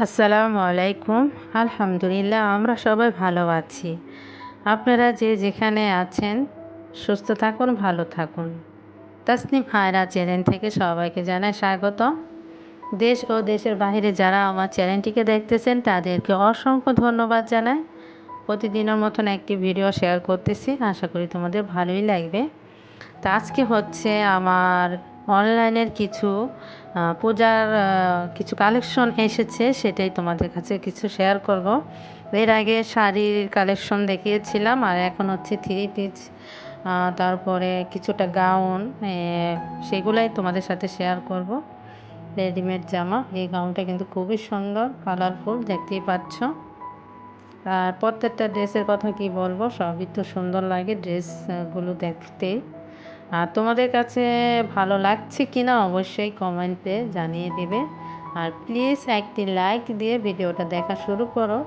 আসসালামু আলাইকুম। আলহামদুলিল্লাহ, আমরা সবাই ভালো আছি। আপনারা যে যেখানে আছেন, সুস্থ থাকুন, ভালো থাকুন। তাসনিম হায়রা চ্যানেল থেকে সবাইকে জানাই স্বাগত। দেশ ও দেশের বাইরে যারা আমার চ্যানেলটিকে দেখতেছেন, তাদেরকে অসংখ্য ধন্যবাদ জানাই। প্রতিদিনের মতন একটি ভিডিও শেয়ার করতেছি। আশা করি তোমাদের ভালোই লাগবে। তা আজকে হচ্ছে আমার অনলাইনের কিছু পূজার কিছু কালেকশন এসেছে, সেটাই তোমাদের কাছে কিছু শেয়ার করব। এর আগে শাড়ির কালেকশন দেখিয়েছিলাম, আর এখন হচ্ছে থ্রি পিস তারপরে কিছুটা গাউন সেগুলাই তোমাদের সাথে শেয়ার করব। রেডিমেড জামা, এই গাউনটা কিন্তু খুবই সুন্দর কালারফুল দেখতেই পাচ্ছ। আর প্রত্যেকটা ড্রেসের কথা কি বলব, সবই তো সুন্দর লাগে ড্রেসগুলো দেখতে। আর তোমাদের কাছে ভালো লাগছে কি না অবশ্যই কমেন্টে জানিয়ে দেবে। আর প্লিজ একটি লাইক দিয়ে ভিডিওটা দেখা শুরু করো।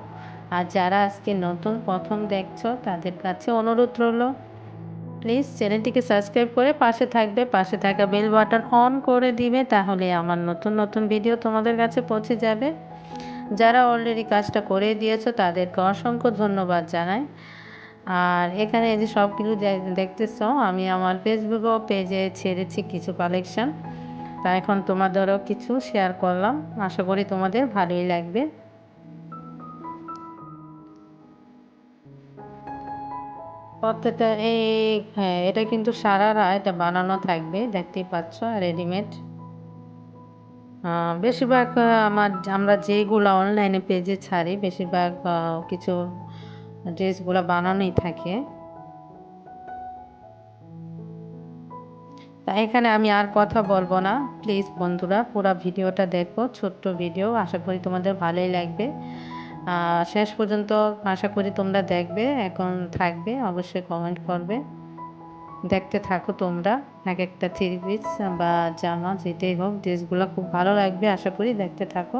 আর যারা আজকে নতুন প্রথম দেখছ, তাদের কাছে অনুরোধ রইল প্লিজ চ্যানেলটিকে সাবস্ক্রাইব করে পাশে থাকবে। পাশে থাকা বেল বাটন অন করে দিবে, তাহলে আমার নতুন নতুন ভিডিও তোমাদের কাছে পৌঁছে যাবে। যারা অলরেডি কাজটা করে দিয়েছ, তাদেরকে অসংখ্য ধন্যবাদ জানাই। আর এখানে এই যে সব কিছু দেখতেছ, আমি আমার ফেসবুক পেজে ছেড়েছি কিছু কালেকশান তা এখন তোমাদেরও কিছু শেয়ার করলাম। আশা করি তোমাদের ভালোই লাগবে। প্রত্যেকটা এই হ্যাঁ এটা কিন্তু সারারা এটা বানানো থাকবে, দেখতেই পাচ্ছ রেডিমেড বেশিরভাগ আমার, আমরা যেগুলো অনলাইনে পেজে ছাড়ি, বেশিরভাগ কিছু ড্রেসগুলো বানানোই থাকে। তা এখানে আমি আর কথা বলব না। প্লিজ বন্ধুরা, পুরো ভিডিওটা দেখো, ছোট্ট ভিডিও। আশা করি তোমাদের ভালোই লাগবে। শেষ পর্যন্ত আশা করি তোমরা দেখবে, এখন থাকবে, অবশ্যই কমেন্ট করবে। দেখতে থাকো তোমরা, এক একটা থ্রি পিস বা জামা, যেটাই হোক, ড্রেসগুলো খুব ভালো লাগবে, আশা করি দেখতে থাকো।